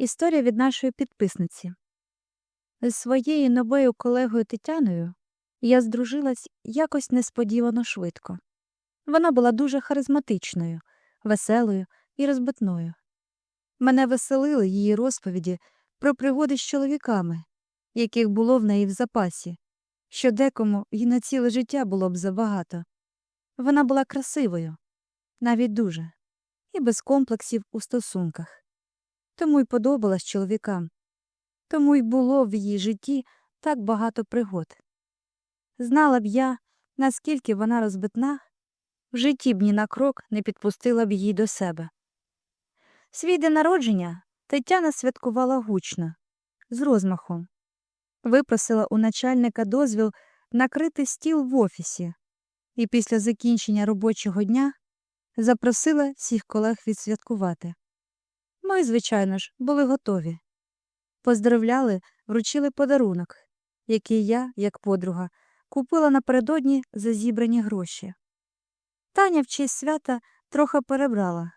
Історія від нашої підписниці. З своєю новою колегою Тетяною я здружилась якось несподівано швидко. Вона була дуже харизматичною, веселою і розбитною. Мене веселили її розповіді про пригоди з чоловіками, яких було в неї в запасі, що декому й на ціле життя було б забагато. Вона була красивою, навіть дуже, і без комплексів у стосунках. Тому й подобалась чоловікам, тому й було в її житті так багато пригод. Знала б я, наскільки вона розбитна, в житті б ні на крок не підпустила б її до себе. Свій день народження Тетяна святкувала гучно, з розмахом. Випросила у начальника дозвіл накрити стіл в офісі і після закінчення робочого дня запросила всіх колег відсвяткувати. Ми, звичайно ж, були готові. Поздравляли, вручили подарунок, який я, як подруга, купила напередодні за зібрані гроші. Таня в честь свята трохи перебрала,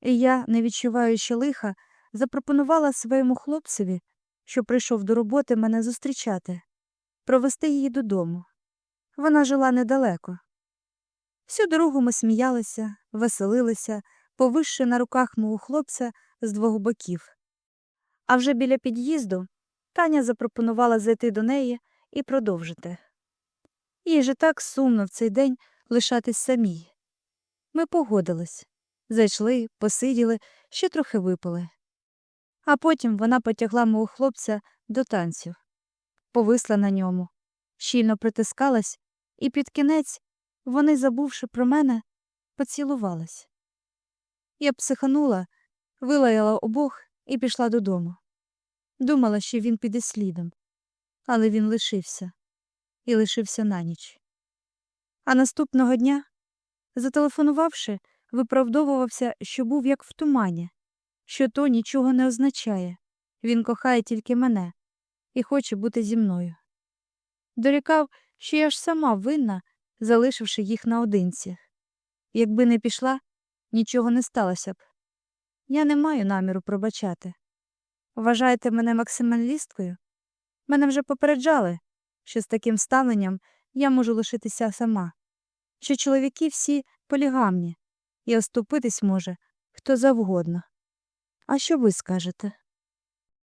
і я, не відчуваючи лиха, запропонувала своєму хлопцеві, що прийшов до роботи мене зустрічати, провести її додому. Вона жила недалеко. Всю дорогу ми сміялися, веселилися, повисши на руках мого хлопця з двох боків. А вже біля під'їзду Таня запропонувала зайти до неї і продовжити. Їй же так сумно в цей день лишатись самій. Ми погодились, зайшли, посиділи, ще трохи випили. А потім вона потягла мого хлопця до танців, повисла на ньому, щільно притискалась, і під кінець вони, забувши про мене, поцілувались. Я психанула, вилаяла обох і пішла додому. Думала, що він піде слідом, але він лишився і лишився на ніч. А наступного дня, зателефонувавши, виправдовувався, що був як в тумані, що то нічого не означає. Він кохає тільки мене і хоче бути зі мною. Дорікав, що я ж сама винна, залишивши їх наодинці. Якби не пішла, нічого не сталося б. Я не маю наміру пробачати. Вважаєте мене максималісткою? Мене вже попереджали, що з таким ставленням я можу лишитися сама, що чоловіки всі полігамні, і оступитись може хто завгодно. А що ви скажете?